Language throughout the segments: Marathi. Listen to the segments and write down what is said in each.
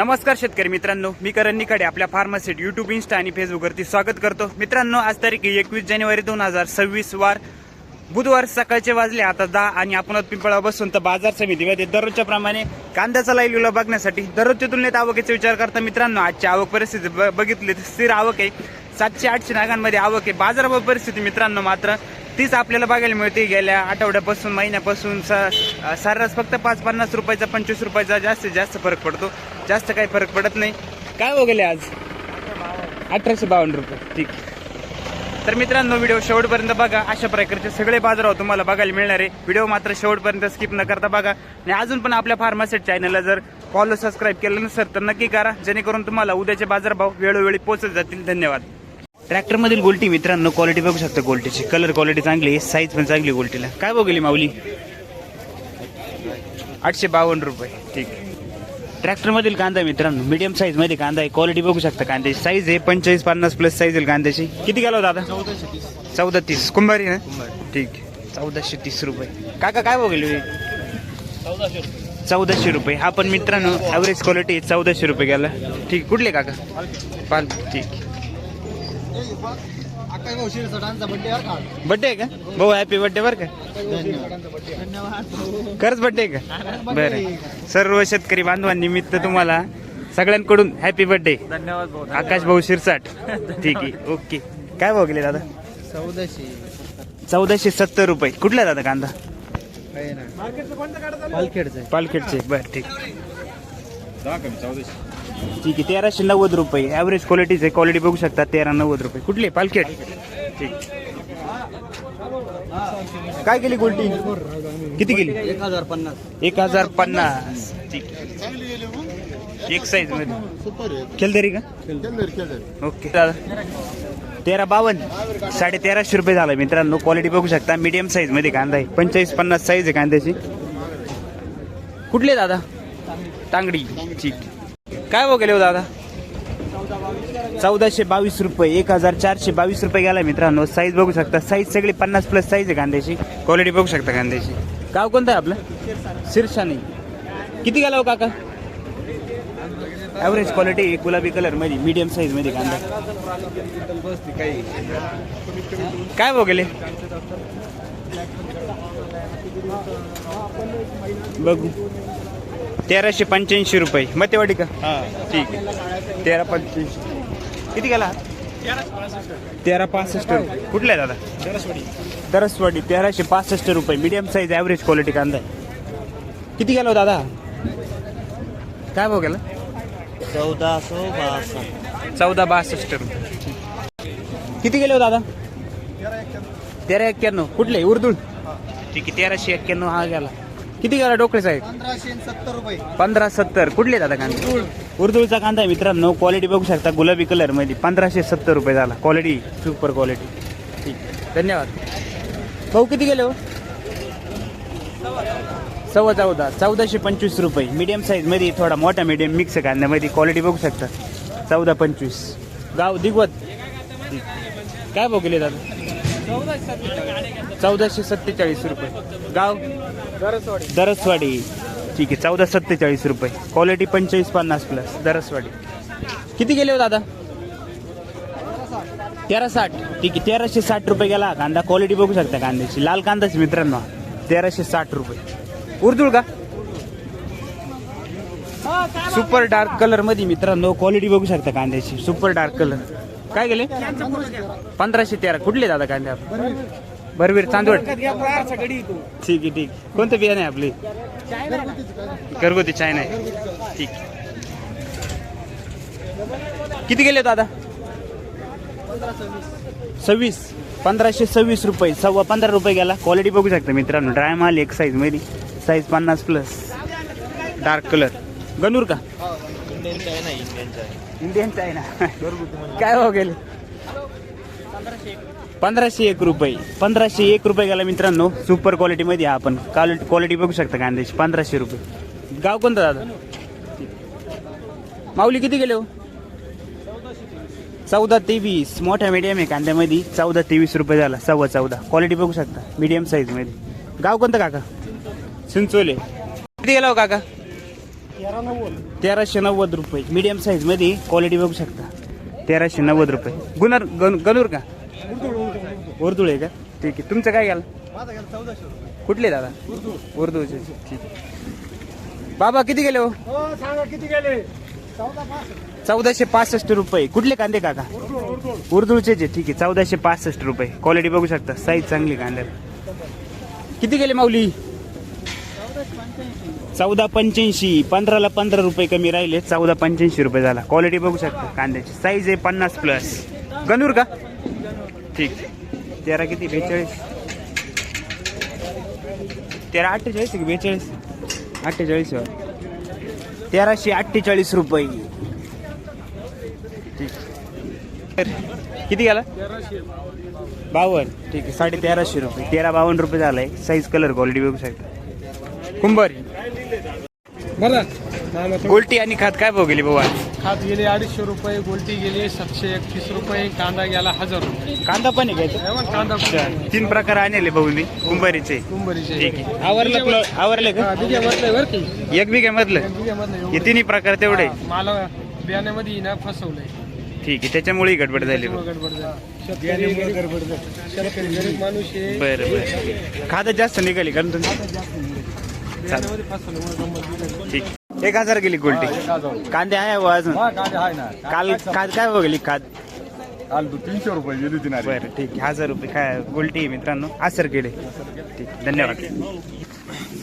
नमस्कार शेतकरी मित्रांनो मी करण निकडे आपल्या फार्मसीट युट्यूब इन्स्टा आणि फेसबुकवरती स्वागत करतो. मित्रांनो आज तारीख एकवीस जानेवारी दोन हजार सव्वीस वार बुधवार सकाळचे वाजले आता दहा आणि आपण पिंपळा बसून तर बाजार समितीमध्ये दररोजच्या प्रमाणे कांद्याचा लाईव्ह बघण्यासाठी दररोजच्या तुलनेत आवकेचा विचार करता मित्रांनो आजची आवक परिस्थिती ब- बघितली तर स्थिर आवक आहे. सातशे आठशे नागांमध्ये आवक आहे. बाजारावर परिस्थिती मित्रांनो मात्र तीच आपल्याला बघायला मिळते. गेल्या आठवड्यापासून महिन्यापासून सा सर्रास फक्त पाच पन्नास रुपयाचा पंचवीस रुपयाचा जास्तीत जास्त फरक पडतो. जास्त काही फरक पडत नाही. काय हो गेले आज? अठराशे बावन्न रुपये. ठीक तर मित्रांनो व्हिडिओ शेवटपर्यंत बघा. अशा प्रकारचे सगळे बाजाराव तुम्हाला बघायला मिळणार आहे. व्हिडिओ मात्र शेवटपर्यंत स्किप न करता बघा. आणि अजून पण आपल्या फार्मासेट चॅनलला जर फॉलो सबस्क्राईब केलं नसेल तर नक्की करा. जेणेकरून तुम्हाला उद्याचे बाजारभाव वेळोवेळी पोहोचत जातील. धन्यवाद. ट्रॅक्टर मधील गोल्टी मित्रांनो क्वालिटी बघू शकता गोल्टीची. कलर क्वालिटी चांगली आहे साईज पण चांगली गोल्टीला. काय बघली माऊली? आठशे बावन्न रुपये. ठीक ट्रॅक्टर मधील कांदा मित्रांनो मीडियम साईजमध्ये कांदा आहे. क्वालिटी बघू शकता कांद्याची. साईज आहे पंचेचाळीस पन्नास प्लस साईज आहे कांद्याची. किती गेला दादा चौदा तीस. कुंभारी ना? ठीक चौदाशे तीस रुपये. काका काय बघेल चौदाशे रुपये. हा पण मित्रांनो ॲव्हरेज क्वालिटी चौदाशे रुपये गेला. ठीक कुठले काका? पाल ठीक बड्डे आहे का? भाऊ हॅपी बड्डे बरं का? खरंच बड्डे आहे का? बरं सर्व शेतकरी बांधवांनिमित्त तुम्हाला सगळ्यांकडून हॅपी बड्डे धन्यवाद भाऊ आकाश भाऊ शिरसाट. ठीक आहे ओके काय भाव गेले दादा? चौदाशे. चौदाशे सत्तर रुपये. कुठला दादा कांदा? पालखेडचं पालखेडचे बरं ठीक. ठीक आहे तेराशे नव्वद रुपये. ॲव्हरेज क्वालिटीचे क्वालिटी बघू शकता तेरा नव्वद रुपये. कुठले? पालखेड. ठीक. काय केली गोल्टी किती गेली एक हजार पन्नास. एक हजार पन्नास ठीक. एक साईजमध्ये. तरी का? ओके. दादा तेरा बावन्न. साडे तेराशे रुपये झाला मित्रांनो. क्वालिटी बघू शकता. मीडियम साईजमध्ये कांदा आहे. पंचेचाळीस पन्नास साईज आहे कांद्याची. कुठले दादा? तांगडी. ठीक. काय हो गेले हो दादा? चौदाशे बावीस रुपये एक हजार चारशे बावीस रुपये गेला मित्रांनो. साईज बघू शकता. साईज सगळी पन्नास प्लस साईज आहे कांद्याची. क्वालिटी बघू शकता कांद्याची. गाव कोणतं आहे आपलं? शिरशाने. किती गेला हो काका? ॲव्हरेज क्वालिटी गुलाबी कलरमध्ये मीडियम साईजमध्ये कांदा. काय भाव गेले? बघू. तेराशे पंच्याऐंशी रुपये. मतेवाडी का? ठीक आहे. तेरा पंच्याऐंशी किती गेला? तेरा पासष्ट रुपये. कुठला आहे दादा? दरसवाडी. तेराशे पासष्ट रुपये. मीडियम साईज ॲव्हरेज क्वालिटी कांदा आहे. किती गेला हो दादा? काय भाव गेला? चौदा सो बासष्ट. चौदा बासष्ट रुपये. किती गेले हो दादा? तेरा एक्क्याण्णव. कुठले? उर्दूळ ठीक आहे तेराशे एक्क्याण्णव हा गेला. किती गेला डोकळे साहेब? पंधराशे सत्तर रुपये. पंधरा सत्तर. कुठले दादा कांदे? उर्दूळचा कांदा आहे मित्रांनो. क्वालिटी बघू शकता. गुलाबी कलरमध्ये पंधराशे सत्तर रुपये झाला. क्वालिटी सुपर क्वालिटी ठीक. धन्यवाद. भाऊ किती गेले हो? सव्वा चौदा. चौदाशे पंचवीस रुपये. मीडियम साईजमध्ये थोडा मोठा मीडियम मिक्स कांद्यामध्ये क्वालिटी बघू शकता. चौदा पंचवीस. गाव दिगवत. काय भाव गेले दादा? चौदाशे सत्तेचाळीस रुपये. गाव? दरसवाडी. ठीक आहे चौदा सत्तेचाळीस रुपये. क्वालिटी पंचेचाळीस पन्नास प्लस दरसवाडी. किती गेले हो दादा? तेरा साठ ठीक आहे तेराशे साठ रुपये गेला कांदा. क्वालिटी बघू शकता कांद्याची. लाल कांदाच मित्रांनो तेराशे साठ रुपये. उर्दूळ का? सुपर डार्क कलरमध्ये मित्रांनो क्वालिटी बघू शकता कांद्याची. सुपर डार्क कलर काय गेले? पंधराशे तेरा. कुठले दादा कांदे? बरवीर चांदवड. ठीक आहे ठीक. कोणतं बियाणे आहे आपले? घरगुती चायना आहे. ठीक. किती गेले दादा? सव्वीस. पंधराशे सव्वीस रुपये. सव्वा पंधरा रुपये गेला. क्वालिटी बघू शकता मित्रांनो. ड्राय माल एक साईजमध्ये. साईज पन्नास प्लस डार्क कलर गणूर का? Indian China Indian China Indian China काय हो गेले? पंधराशे एक रुपये. पंधराशे एक रुपये गेला मित्रांनो. सुपर क्वालिटी मध्ये आपण क्वालिटी बघू शकता कांद्याची पंधराशे रुपये. गाव कोणतं दादा? माऊली किती गेले हो? चौदा तेवीस मोठ्या मीडियम आहे कांद्यामध्ये. चौदा तेवीस रुपये झाला. सव्वा चौदा. क्वालिटी बघू शकता. मीडियम साईजमध्ये. गाव कोणतं काका? चिंचोले. किती गेला हो काका? तेराशे नव्वद रुपये. मीडियम साईजमध्ये. क्वालिटी बघू शकता. तेराशे नव्वद रुपये. गुनर गन गनूर का? उर्दूळ आहे का? ठीक आहे. तुमचं काय घ्याल? कुठले दादा? उर्दूचे ठीक बाबा किती गेले हो? किती गेले? चौदाशे पासष्ट रुपये. कुठले कांदे काका? उर्दूळचे जे ठीक आहे. चौदाशे पासष्ट रुपये. क्वालिटी बघू शकता. साईज चांगली कांद्याला किती गेले माऊली? चौदा पंच्याऐंशी. पंधराला पंधरा रुपये कमी राहिले. चौदा पंच्याऐंशी रुपये झाला. क्वालिटी बघू शकता. कांद्याची साईज आहे पन्नास प्लस गणूर का? ठीक. तेरा किती? बेचाळीस. तेरा अठ्ठेचाळीस की बेचाळीस? अठ्ठेचाळीस. तेराशे अठ्ठेचाळीस रुपये. किती गेला? बावन्न. ठीक आहे साडे तेराशे रुपये. तेरा बावन्न रुपये झालाय साईज कलर क्वालिटी बघू शकता. कुंभार. गोल्टी आणि खात काय भाव गेली बाबा खात गेले अडीचशे रुपये गोलटी गेली सातशे एकतीस रुपये कांदा गेला हजार रुपये. कांदा पण आहे काय बघ, कांदा तीन प्रकार आणले भाऊ मी कुंभारीचे. कुंभरीचे. ठीक आहे. आवरलं प्लॉट आवरले का? बरं की. एक बिघे मधलं? बिघे मधलं हे तिन्ही प्रकार तेवढे. मला बियाण्यामध्ये ना फसवलंय. ठीक आहे त्याच्यामुळे गडबड झाली त्यामुळे गडबड झाली. शेतकरी गरीब- शेतकरी गरीब माणूस आहे. बरं बरं. खातं जास्त निघाली कारण तुम्ही बियाण्यामध्ये फसवल्यामुळे गंमत बिघडली. ठीक. एक हजार गेली गोल्टी कांदे आहे बुवा अजून? आहे ना. काल काल काय भाव गेली खात? काल तू तीनशे रुपये गेली होती ना बरं ठीक आहे. हजार रुपये काय गोल्टी आहे मित्रांनो. आसर केले. ठीक धन्यवाद.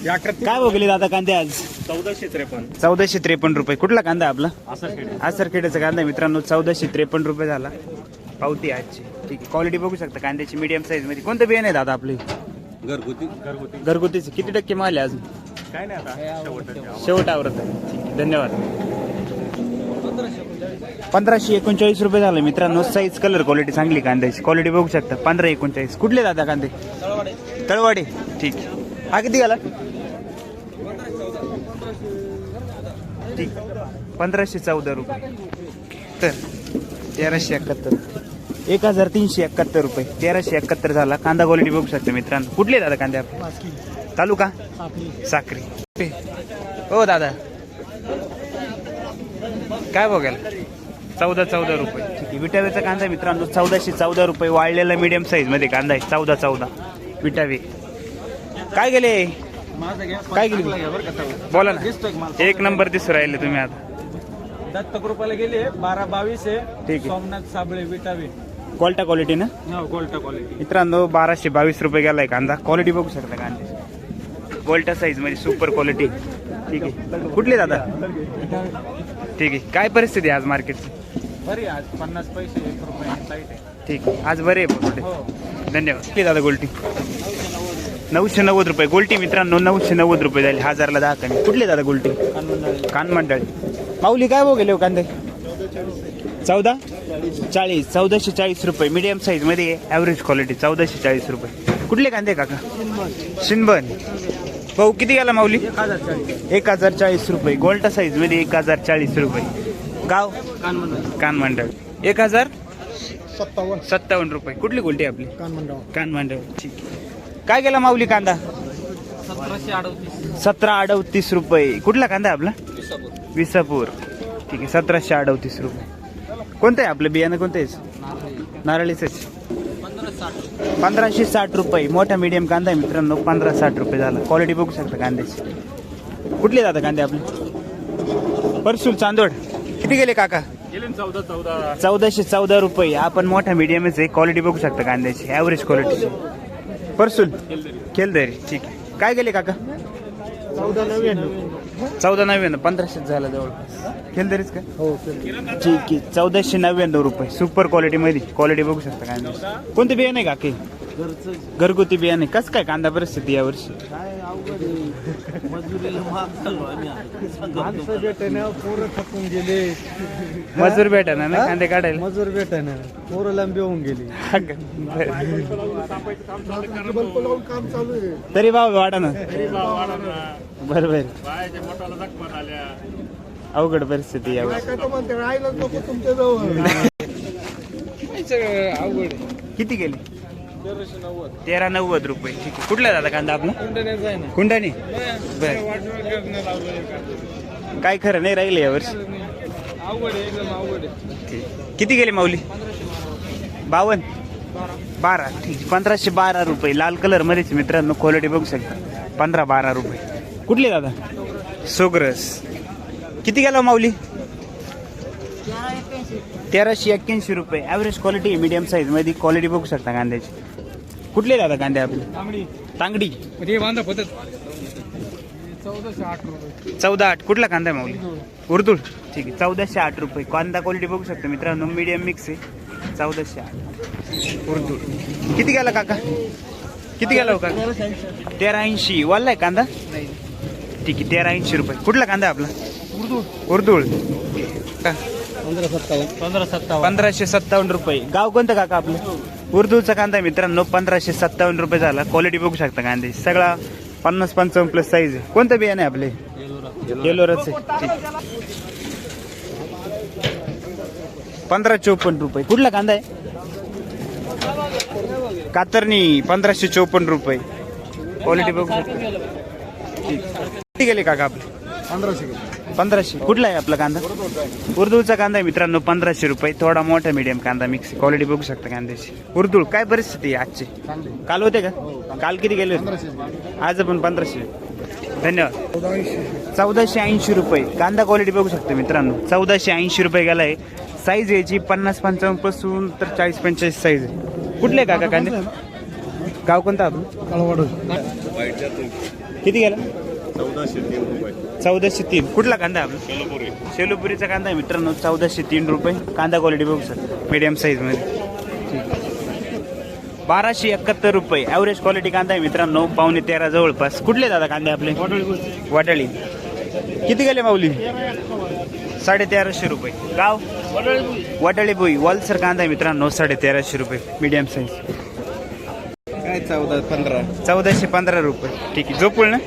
काय भाव गेले दादा कांदे आज? चौदाशे त्रेपन्न. चौदाशे त्रेपन्न रुपये. कुठला कांदा आपला? असं खेळ आसरखेड्याचा कांदा आहे मित्रांनो. चौदाशे त्रेपन्न रुपये झाला. पावती आजची. ठीक आहे क्वालिटी बघू शकता. कांद्याची मीडियम साईजमध्ये. कोणतं बियाणं आहे दादा आपले? घरगुती? घरगुती. घरगुतीचे. किती टक्के माल आहे अजून? काय नाही आता शेवट आवरत आहे ठीक आहे धन्यवाद. पंधराशे एकोणचाळीस. रुपये झालं मित्रांनो. साईज कलर क्वालिटी चांगली कांद्याची क्वालिटी बघू शकता. पंधरा एकोणचाळीस. कुठले दादा कांदे? तळवाडे. ठीक. हा किती झाला? ठीक. पंधराशे चौदा रुपये. तर तेराशे एकाहत्तर. एक हजार तीनशे एकाहत्तर रुपये. तेराशे एकाहत्तर झाला. कांदा क्वालिटी बघू शकता मित्रांनो. कुठले दादा कांदे आपले? तालुका? साक्री. हो दादा. काय बघाल? चौदा चौदा रुपये. ठीक आहे. विटावेचा कांदा मित्रांनो. चौदाशे चौदा रुपये. वाळलेला मीडियम साईजमध्ये कांदा आहे. चौदा चौदा. विटावे. काय गेले? काय गेले? बोला ना. एक नंबर दिसू राहिले तुम्ही आता. दत्त कृपाला गेले. बारा बावीस आहे. ठीक आहे. सोमनाथ साबळे विटावे. क्वालिटा क्वालिटी ना? गोल्टा क्वालिटी मित्रांनो बाराशे बावीस रुपये गेलाय कांदा. क्वालिटी बघू शकता कांद्याची गोल्टा साईजमध्ये सुपर क्वालिटी ठीक आहे. कुठले दादा? ठीक आहे. काय परिस्थिती आहे आज मार्केटची? बरी आज. पन्नास पैसे एक रुपये साईट आहे. ठीक आहे. आज बरे आहे कुठे हो. धन्यवाद. किती दादा गोल्टी? नऊशे नव्वद रुपये. गोल्टी मित्रांनो नऊशे नव्वद रुपये झाले. हजारला दहा कमी. कुठले दादा गोल्टी? कानमंडळी माऊली काय गेले हो कांदे? चौदा? चाळीस. चौदाशे चाळीस रुपये. मीडियम साईजमध्ये ॲव्हरेज क्वालिटी चौदाशे चाळीस रुपये. कुठले कांदे काका? शिनबन भाऊ किती गेला माऊली? एक हजार चाळीस रुपये. गोल्टा साईजमध्ये एक हजार चाळीस रुपये. गाव? कानमंडळ एक हजार? सत्तावन्न. सत्तावन्न रुपये. कुठली गोल्टी आपली? कानमंडळ कानमंडळ ठीक आहे. काय गेला माऊली कांदा? सतरा अडतीस रुपये. कुठला कांदा आपला? विसापूर. ठीक आहे सतराशे अडतीस रुपये. कोणतं आहे आपलं बियाणं कोणतं आहे? नारळीचंच. पंधराशे साठ रुपये. मोठा मीडियम कांदा आहे मित्रांनो पंधरा साठ रुपये झाला. क्वालिटी बघू शकता कांद्याची. कुठले जातात कांदे आपले? परसूल चांदोड. किती गेले काका? चौदा चौदा. चौदाशे चौदा रुपये. आपण मोठा मीडियमच आहे. क्वालिटी बघू शकता कांद्याची. ॲव्हरेज क्वालिटीची परसूल केलदरी. ठीक आहे. काय गेले काका? चौदा नव्याण्णव. चौदा नव्याण्णव पंधराशेच झालं जवळपास. केलदरीच का? हो ठीक आहे चौदाशे नव्याण्णव रुपये. सुपर क्वालिटी मध्ये. क्वालिटी बघू शकता कांदा कोणते बियाणे का की घरगुती बियाणे कसं काय कांदा परिस्थिती यावर्षी? माणसं भेटेना पोरं थकून गेले. मजूर भेटा ना कांदे काढायला? मजूर भेटेना पोरं लांबी होऊन गेली. हा का? बरं. आहे तरी भाव वाढा ना. बरं बरं. अवघड परिस्थिती यावर्षी तुमच्या जवळ. अवघड किती गेली तेरा नव्वद रुपये. ठीक आहे. कुठला दादा कांदा आपला? कुंडाने बर. काय खरं नाही राहिलं यावर्षी. किती गेले माऊली? बावन्न बारा. ठीक. पंधराशे बारा रुपये. लाल कलर मध्येच मित्रांनो. क्वालिटी बघू शकता. पंधरा बारा रुपये. कुठले दादा? सोग्रस. किती गेला माऊली? तेराशे एक्क्याऐंशी रुपये. ॲव्हरेज क्वालिटी मीडियम साईजमध्ये. क्वालिटी बघू शकता कांद्याची. कुठले दादा कांदे आपले? तांबडी. तांगडी. रुपये. चौदा आठ. कुठला कांदा आहे माऊली? उर्दूळ ठीक आहे. चौदाशे आठ रुपये. कांदा क्वालिटी बघू शकता मित्रांनो. मीडियम मिक्स आहे. चौदाशे आठ. उर्दूळ किती गेला काका? किती गेला हो काका? तेरा ऐंशी वाढलाय कांदा? ठीक आहे. तेरा ऐंशी रुपये. कुठला कांदा आहे आपला? उर्दू. उर्दूळ का? पंधरा सत्तावन्न. पंधराशे सत्तावन्न रुपये. गाव कोणतं काका आपलं? उर्दूचा कांदा आहे मित्रांनो पंधराशे सत्तावन्न रुपये झाला. क्वालिटी बघू शकता कांदे. सगळा पन्नास पंचावन्न प्लस साईज आहे. कोणतं बियाणे आहे आपले? येलोरच. ठीक. पंधरा चोपन्न रुपये. कुठला कांदा आहे? कातरणी पंधराशे चोपन्न रुपये. क्वालिटी बघू शकता. ठीक. गेले काका आपले? पंधराशे पंधराशे. कुठला आहे आपला कांदा? उर्दूचा कांदा आहे मित्रांनो पंधराशे रुपये. थोडा मोठा मीडियम कांदा मिक्स क्वालिटी बघू शकता कांद्याची. उर्दूळ काय परिस्थिती आहे आजची? काल होते का? काल किती गेले होते? आज पण पंधराशे. धन्यवाद. चौदाशे ऐंशी रुपये. कांदा क्वालिटी बघू शकता मित्रांनो. चौदाशे ऐंशी रुपये गेलाय साईज याची पन्नास पंचावन्नपासून तर चाळीस पंचेचाळीस साईज आहे. कुठले आहे काका कांदे? गाव कोणतं आपण किती गेला? चौदाशे तीन रुपये. चौदाशे तीन. कुठला कांदा? आहे आपला सोलापुरी शेलोपुरीचा कांदा आहे मित्रांनो चौदाशे तीन रुपये. कांदा क्वालिटी बघू सर मीडियम साईजमध्ये बाराशे एकाहत्तर रुपये. ॲव्हरेज क्वालिटी कांदा आहे मित्रांनो पावणे तेरा जवळपास. कुठले दादा कांदे आपले? वाटाळी किती गेले माऊली? साडे तेराशे रुपये. गाव? वाटाळी बोई. वॉलसर कांदा आहे मित्रांनो साडे तेराशे रुपये. मीडियम साईज काय चौदा पंधरा? चौदाशे पंधरा रुपये. ठीक आहे. झोपूळ ना